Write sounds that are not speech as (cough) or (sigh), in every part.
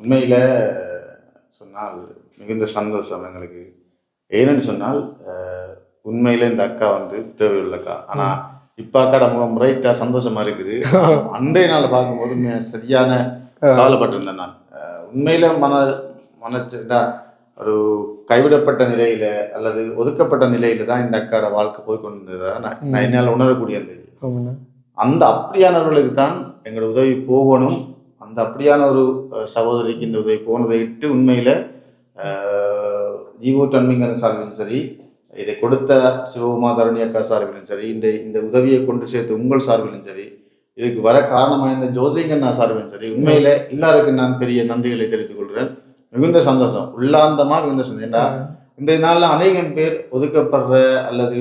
உண்மையில் சொன்னால் மிகுந்த சந்தோஷம் எங்களுக்கு. ஏன்னு சொன்னால் உண்மையில இந்த அக்கா வந்து தேவையுள்ள அக்கா. ஆனால் இப்போ அக்காட முகம் ரைட்டாக சந்தோஷமா இருக்குது. (laughs) அன்றைய நாள் பார்க்கும்போது சரியான கவலைப்பட்டிருந்தேன் நான். உண்மையில மன மன ஒரு கைவிடப்பட்ட நிலையில அல்லது ஒதுக்கப்பட்ட நிலையில தான் இந்த அக்காட வாழ்க்கை போய் கொண்டிருந்ததா நான் என்னால் உணரக்கூடியது ஆமாண்ணா. அந்த அப்படியானவர்களுக்கு தான் எங்களோட உதவி போகணும். அந்த அப்படியான ஒரு சகோதரிக்கு இந்த உதவி போனதை இட்டு உண்மையில் ஜீவோ டன்மிங்கிற சார்பிலும் சரி இதை கொடுத்த சிவகுமா தரணி அக்கா சார்பிலும் சரி இந்த இந்த உதவியை கொண்டு சேர்த்து உங்கள் சார்பிலும் சரி இதுக்கு வர காரணமாக இந்த ஜோதிலிங்கண்ணா சார்பிலும் சரி உண்மையில எல்லாருக்கும் நான் பெரிய நன்றிகளை தெரிவித்துக் கொள்கிறேன் மிகுந்த சந்தோஷம் உள்ளாந்தமா மிகுந்த சந்தோஷம். ஏன்னா இன்றைய நாளில் அநேகம் பேர் ஒதுக்கப்படுற அல்லது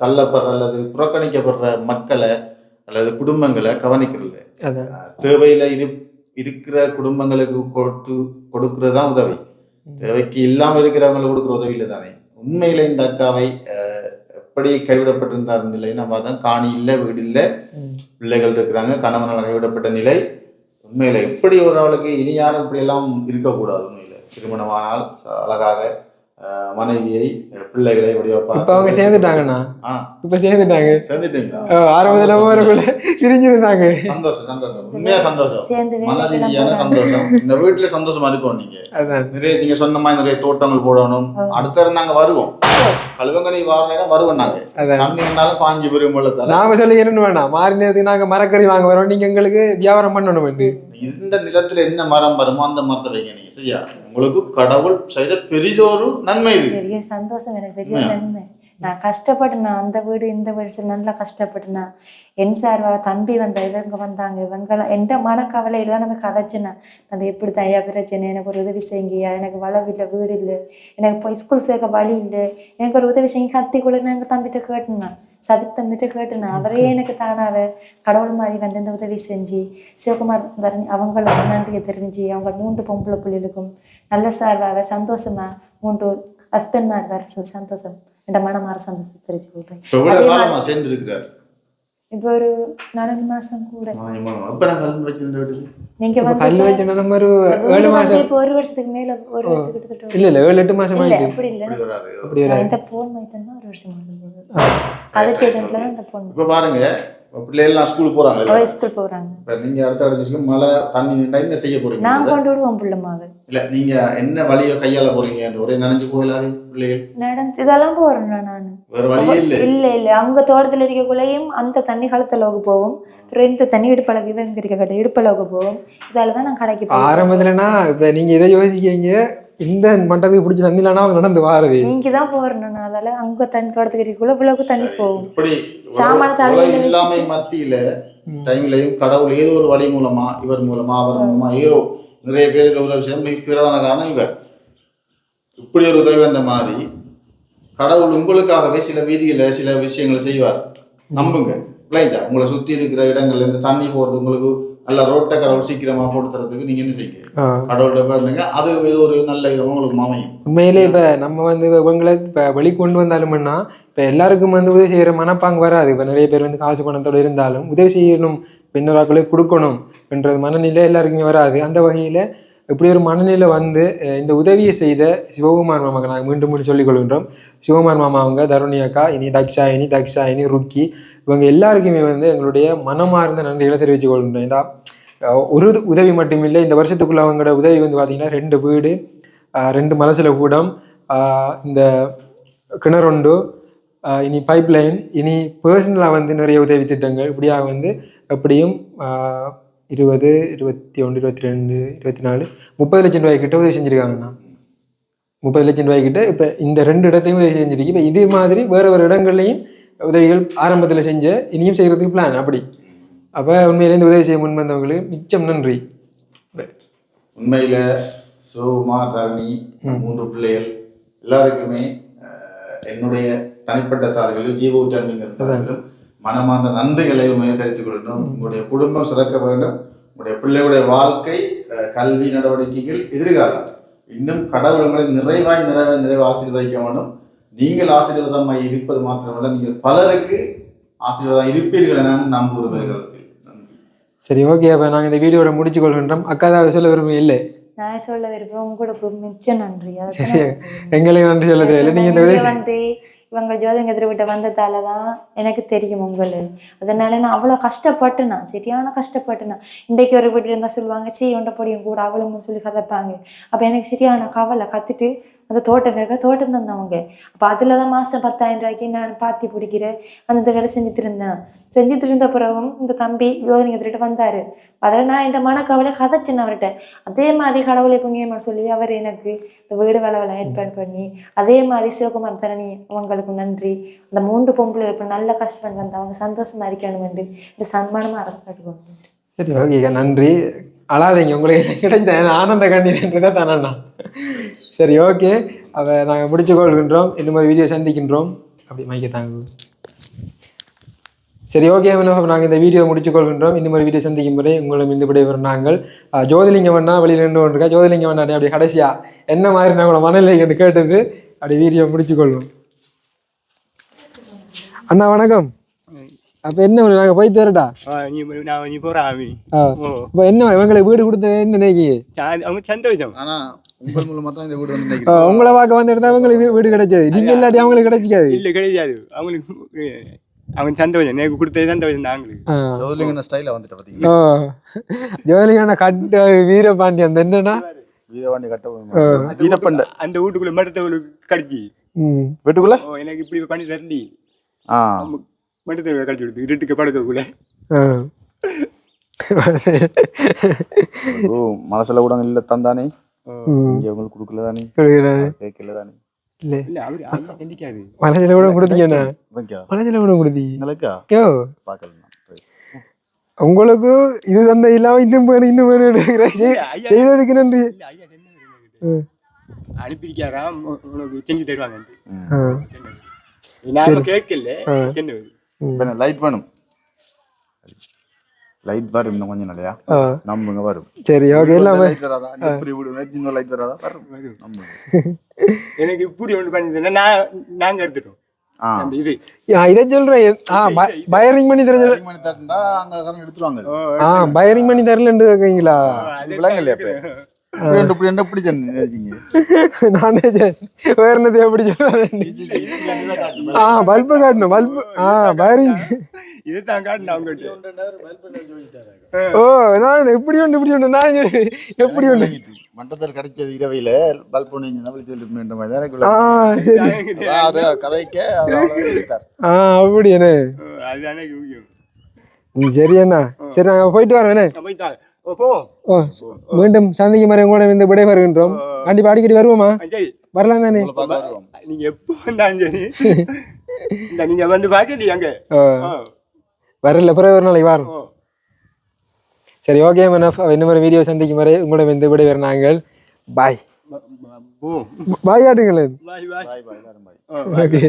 தள்ளப்படுற அல்லது புறக்கணிக்கப்படுற மக்களை அல்லது குடும்பங்களை கவனிக்கிறது தேவையில இரு இருக்கிற குடும்பங்களுக்கு கொடுத்து கொடுக்கறது தான் உதவி தேவைக்கு இல்லாம இருக்கிறவங்களுக்கு கொடுக்குற உதவியில தானே உண்மையில இந்த அக்காவை எப்படி கைவிடப்பட்டிருந்தார் நிலை நம்ம தான் காணி இல்லை வீடு இல்லை. பிள்ளைகள் இருக்கிறாங்க கணவனால் கைவிடப்பட்ட நிலை. உண்மையில எப்படி ஒரு ஆளுக்கு இனி யாரும் இப்படி எல்லாம் இருக்கக்கூடாது உண்மையில. திருமணமானால் அழகாக மனைவியை பிள்ளைகளை வடிவப்பா இப்ப அவங்க சேர்ந்துட்டாங்கண்ணா. இப்ப சேர்ந்துட்டாங்க. சேர்ந்துட்டீங்களா? ஆரம்பத்துல வரக்குள்ள பிரிஞ்சிருந்தாங்க. சந்தோஷம் சந்தோஷம். உண்மையா சந்தோஷம். மன ரீதியான. சந்தோஷம். இந்த வீட்டுல சந்தோஷமா இருக்கோம் நீங்க. நிறைய நீங்க சொன்ன மாதிரி நிறைய தோட்டங்கள் போடணும். அடுத்த நாங்க வருவோம். கழுவங்கனி வாரம் வருவோம் நாங்க. இருந்தாலும் பாஞ்சு பெரும் நாம சொல்லி என்ன வேணாம். மாறி நேரத்துக்கு நாங்க மரக்கறி வாங்க வரோம். நீங்க எங்களுக்கு வியாபாரம் பண்ணணும் வந்து. இந்த நிலத்துல என்ன மரம் வருமோ அந்த மரத்தை வைங்க நீங்க. சரியா? உங்களுக்கு கடவுள் செய்த பெரிதொரு நன்மை இது. பெரிய சந்தோஷம் எனக்கு பெரிய? நன்மை. நான் கஷ்டப்பட்டேனா அந்த வீடு இந்த வீடு சொல்லி நல்லா கஷ்டப்பட்டேனா என் சார்வா தம்பி வந்த இவங்க வந்தாங்க இவங்கெல்லாம் எந்த மனக்கவலையில தான் நம்ம கதைச்சுனா நம்ம எப்படி தயா பிரச்சனை எனக்கு ஒரு உதவி செய்யுங்கய்யா எனக்கு வளவு இல்லை வீடு இல்லை எனக்கு இப்போ ஸ்கூல் சேர்க்க வழி இல்லை எனக்கு ஒரு உதவி செய்ய கத்தி கொடுங்க எங்கள் தம்பிகிட்ட கேட்டுனா சதிப் தம்பிகிட்ட கேட்டுனா அவரே எனக்கு தானாவே கடவுள் மாதிரி வந்து இந்த உதவி செஞ்சு சிவகுமார் தரணி அவங்களுக்கு நன்றியை தெரிஞ்சு அவங்க மூன்று பொம்பளை பிள்ளைகளுக்கும் நல்ல சார்பாக சந்தோஷமா மூன்று ஹஸ்பண்ட் மாதிரி வர சொல்லி சந்தோஷம் என் மனமாற சந்தோஷம் தெரிஞ்சு கொள்றேன். இப்ப இவ்வளவு அதே காலமா சேர்ந்து இருக்கிறார் இப்போ ஒரு நாலஞ்சு மாசம் கூட. நீங்க இப்ப வந்து இப்போ ஒரு வருஷத்துக்கு மேல ஒரு வருஷத்துக்கு இல்ல இல்ல ஏழு எட்டு மாசம் இல்ல அப்படி இல்லை. இந்த போன் மைத்தம் தான் ஒரு வருஷம் ஆகுது கதைச்சேதன்ல தான் இந்த பொண்ணு இப்ப பாருங்க இப்ப பிள்ளைகள் ஸ்கூல் போறாங்க ஸ்கூல் போறாங்க. இப்ப நீங்க அடுத்த அடுத்த மழை தண்ணி என்ன செய்ய போறீங்க? நான் கொண்டு விடுவோம் புள்ளமாவே இல்ல நீங்க என்ன வழியை கையாள போறீங்க? ஒரே நனைஞ்சு போயிடாது பிள்ளைகள். நடந்து இதெல்லாம் போறேன் நான். வேற வழியே இல்ல. இல்ல இல்ல. அவங்க தோட்டத்துல இருக்கக்குள்ளேயும் அந்த தண்ணி களத்தளவுக்கு போகும். அப்புறம் இந்த தண்ணி இடுப்பளவுக்கு இவங்க இருக்க கட்ட இடுப்பளவுக்கு போகும். இதால தான் நான் கடைக்கு ஆரம்பத்துலனா இப்ப நீங்க இதை யோசிக்கீங்க இந்த மட்டத்துக்கு பிடிச்ச தண்ணி இல்லைன்னா அவங்க நடந்து வாரது நீங்க தான் போறணும் அதால அங்க தண்ணி தோட்டத்துக்கு இருக்கக்குள்ள இவ்வளவுக்கு தண்ணி போகும். இப்படி சாமான தலையில இல்லாமை. மத்தியில. டைம்லயும் கடவுள் ஏதோ ஒரு வழி மூலமா இவர் மூலமா அவர் மூலமா ஏதோ நிறைய பேருக்கு உதவி செய்ய மிக பிரதான காரணம் இவர். இப்படி ஒரு உதவி வந்த மாதிரி கடவுள் உங்களுக்காகவே சில வீதியில சில விஷயங்களை செய்வார். நம்புங்க. பிள்ளைங்க உங்களை சுத்தி இருக்கிற இடங்கள்ல இருந்து தண்ணி போறது உங்களுக்கு நல்ல ரோட்டை கடவுள் சீக்கிரமா போட்டு தரதுக்கு நீங்க என்ன செய்யுங்க. கடவுள்கிட்ட பாருங்க அது ஏதோ ஒரு நல்ல விதமா உங்களுக்கு அமையும் உண்மையிலே இப்ப நம்ம வந்து இவங்களை இப்ப வெளி கொண்டு வந்தாலும்னா இப்ப எல்லாருக்கும் வந்து உதவி செய்யற மனப்பாங்கு வராது. இப்ப நிறைய பேர் வந்து காசு பணத்தோட இருந்தாலும் உதவி செய்யணும் பெண்ணராக்களுக்கு கொடுக்கணும் என்ற மனநிலை எல்லாருக்குமே வராது. அந்த வகையில இப்படி ஒரு மனநிலை வந்து இந்த உதவியை செய்த சிவகுமார் மாமாக்கு நாங்கள் மீண்டும் மீண்டும் சொல்லிக் கொள்கின்றோம். சிவகுமார் மாமா அவங்க தருணி அக்கா இனி தக்ஷாயினி தக்ஷாயினி ருக்கி இவங்க எல்லாருக்குமே வந்து எங்களுடைய மனமார்ந்த நன்றிகளை தெரிவித்துக் கொள்கின்றோம். ஏன்னா ஒரு உதவி மட்டுமில்லை இந்த வருஷத்துக்குள்ள அவங்களோட உதவி வந்து பார்த்தீங்கன்னா ரெண்டு வீடு ரெண்டு மலசில கூடம் இந்த கிணறுண்டு இனி பைப் லைன் இனி பர்சனலாக வந்து நிறைய உதவி திட்டங்கள். இப்படியாக வந்து எப்படியும் இருபது இருபத்தி ஒன்று இருபத்தி ரெண்டு இருபத்தி நாலு முப்பது லட்சம் ரூபாய் கிட்ட உதவி செஞ்சுருக்காங்கண்ணா. முப்பது லட்சம் ரூபாய் கிட்ட இப்போ இந்த ரெண்டு இடத்தையும் உதவி செஞ்சிருக்கு. இப்போ இதே மாதிரி வேறு வேறு இடங்கள்லையும் உதவிகள் ஆரம்பத்தில் செஞ்ச இனியும் செய்கிறதுக்கு பிளான் அப்படி. அப்போ உண்மையிலே இந்த உதவி செய்ய முன் வந்தவங்களுக்கு மிச்சம் நன்றி. உண்மையில சிவகுமா தரணி மூன்று பிள்ளைகள் எல்லாருக்குமே என்னுடைய தனிப்பட்ட சார்பிலும் ஜீவோ டர்னிங்கிற சார்பிலும் மனமார்ந்த நன்றிகளை உண்மையை தெரிவித்துக் கொள்ளணும் உங்களுடைய குடும்பம் சிறக்க வேண்டும். உங்களுடைய பிள்ளைகளுடைய வாழ்க்கை கல்வி நடவடிக்கைகள் எதிர்காலம். இன்னும் கடவுள் உங்களை நிறைவாய் நிறைவாய் நிறைவு ஆசீர்வதிக்க வேண்டும். நீங்கள் ஆசீர்வாதமாய் இருப்பது மாத்திரமல்ல நீங்கள் பலருக்கு ஆசீர்வாதம் இருப்பீர்கள் என நன்றி. சரி ஓகே அப்போ நாங்கள் இந்த வீடியோட முடிச்சு கொள்கின்றோம். அக்கா தான் சொல்ல விரும்பும் இல்லை நான் சொல்ல விருப்பம் உங்களுக்கு மிச்சம் நன்றி. (laughs) எங்களுக்கு நன்றி சொல்ல தேவையில்லை நீங்கள் இந்த உதவி வந்து இவங்க ஜோதிங்கத்திர விட்ட வந்ததால தான் எனக்கு தெரியும் உங்களுக்கு. அதனால நான் அவ்வளோ கஷ்டப்பட்டேன் நான் சரியான கஷ்டப்பட்டேன் நான் இன்றைக்கு ஒரு வீட்டு இருந்தால் சொல்லுவாங்க சீ உண்ட பொடியும் கூட அவளும் சொல்லி கதைப்பாங்க. அப்போ எனக்கு சரியான கவலை கத்துட்டு அந்த தோட்டம் கேட்க தோட்டம் தந்தவங்க. அப்போ அதில் தான் மாதம் பத்தாயிரம் ரூபாய்க்கு நான் பாத்தி பிடிக்கிறேன். அந்த வேலை செஞ்சுட்டு இருந்தேன். செஞ்சுட்டு இருந்த பிறகும் இந்த தம்பி யோதனிங்கத்திட்ட வந்தார். அதில் நான் என் மனக்கவலை கதைச்சேன் அவர்கிட்ட அதே மாதிரி கடவுளை புண்ணியமாக சொல்லி அவர் எனக்கு இந்த வீடு வேலை ஏற்பாடு பண்ணி அதே மாதிரி சிவகுமார் தரணி அவங்களுக்கு நன்றி. அந்த மூன்று பொம்பளைகளுக்கு நல்ல ஹஸ்பண்ட் வந்து அவங்க சந்தோஷமா இருக்கணும் இந்த சன்மானமாக அரசு சரி ஓகேக்கா. நன்றி. அழாதீங்க. உங்களுக்கு கிடைச்ச ஆனந்த கண்ணீர்ன்றதை தானண்ணா சரி ஓகே அதை நாங்கள் முடிச்சு கொள்கின்றோம் இந்த மாதிரி வீடியோ சந்திக்கின்றோம். அப்படி மைக்க தாங்க. சரி ஓகே நாங்கள் இந்த வீடியோ முடிச்சு கொள்கின்றோம் இந்த மாதிரி வீடியோ சந்திக்கும் முறை உங்களும் இந்த விடைபெறும் நாங்கள். ஜோதிலிங்கம் அண்ணா வெளியில் நின்று கொண்டிருக்கா ஜோதிலிங்கம் அண்ணா அப்படி கடைசியா. என்ன மாதிரி நாங்கள் மனநிலைன்னு கேட்டது. அப்படி வீடியோ முடிச்சு கொள்வோம் அண்ணா வணக்கம். அப்போ என்ன நாங்கள் போயிட்டு வரட்டா? ஆ, நீ நான் நீ போறா அவன் ஆ. ஓ இப்போ என்ன இவங்களுக்கு வீடு கொடுத்த என்ன அவங்க சந்தோஷம். ஆனா உங்கள் மூலமா தான் இந்த வீடு வந்து நினைக்கிறேன் உங்களை பார்க்க வந்து அவங்களுக்கு வீடு கிடைச்சது நீங்க இல்லாட்டி அவங்களுக்கு கிடைச்சிக்காது. இல்ல கிடையாது. அவங்களுக்கு அவன் சந்தோஷம் எனக்கு கொடுத்தது சந்தோஷம் தான் அவங்களுக்கு ஆ. ஜோதிலிங்க ஸ்டைல வந்துட்டு பாத்தீங்களா? ஓ ஜோலியான கட்ட வீரபாண்டி அந்த என்னன்னா? வீரவாணி கட்ட வீரப்பண்ட அந்த வீட்டுக்குள்ள மருத்துவர்களுக்கு கடிச்சு. வீட்டுக்குள்ள? ஓ எனக்கு இப்படி பண்ணி தரண்டி. ஆ. மருத்துவ கடிச்சு கொடுத்து இருட்டுக்கு படுக்கக்குள்ள. ஆ. ஓ மனசுல கூட இல்ல தந்தானே? ம். இங்க உங்களுக்கு கொடுக்கல தானே கொடுக்கிறாரு. கேட்கல தானே இல்ல இல்ல அவரு அவங்க சிந்திக்காது மனசுல கூட கொடுத்தீங்கண்ணா இவங்க மனசுல கூட கொடுத்தீங்க எங்களுக்கா யோ பார்க்கல உங்களுக்கு இது தந்த இல்லாம இன்னும் வேணும் இன்னும் வேணும். செய்ததுக்கு நன்றி இல்ல ஐயா என்ன அனுப்பியிருக்காராம் உ- உனக்கு செஞ்சு தருவாங்க கேட்கல. லைட் வேணும் லைட் வரும் இன்னும் கொஞ்சம் நாளையா. நம்புங்க வரும். சரி ஓகே எல்லாமே. லைட் வராதா? இந்த இப்படி வீடு சின்ன லைட் வராதா? வரும். நம்புங்க (laughs) எனக்கு இப்படி ஒன்று பண்ணி நான் நாங்க எடுத்துட்டோம். இது. இதை சொல்றேன். பயரிங் பண்ணி தர Wiring பண்ணி காரங்க எடுத்துருவாங்க. ஆ பயரிங் பண்ணி தரலன்னு அது விளங்கலையா நானே. வேற என்னது எப்படி சொல்றேன் ஆ பல்பு காட்டணும் பல்பு. ஆ அவங்க ஓ நான் எப்படி உண்டு இப்படி உண்டு நான் எப்படி உண்டு? மண்டத்தில் கிடைச்சது இரவையில பல்ப் பண்ணி சொல்லிட்டு மாதிரி தான் கதைக்க. ஆ அப்படி என்ன ம், சரி அண்ணா. சரி நாங்கள் போயிட்டு வரோம் என்ன மீண்டும் சந்திக்கும் வரை கூட இந்த விடை வருகின்றோம் கண்டிப்பா அடிக்கடி வருவோமா? வரலாம் தானே? உங்களை பார்க்க வருவோம். நீங்க எப்போ வந்தாலும் சரி நீங்க வந்து ஆ, வரல பிறகு ஒரு நாளைக்கு வரோம். சரி ஓகே மனஃப் இந்த மாதிரி வீடியோ சந்திக்கும் வரை உங்களோட இந்த விடை வர நாங்கள். பாய் ப- ப- போ. பாய் காட்டுங்களேன் பாய் பாய் பாய் பாய் எல்லாரும் பாய் ஆ, ஓகே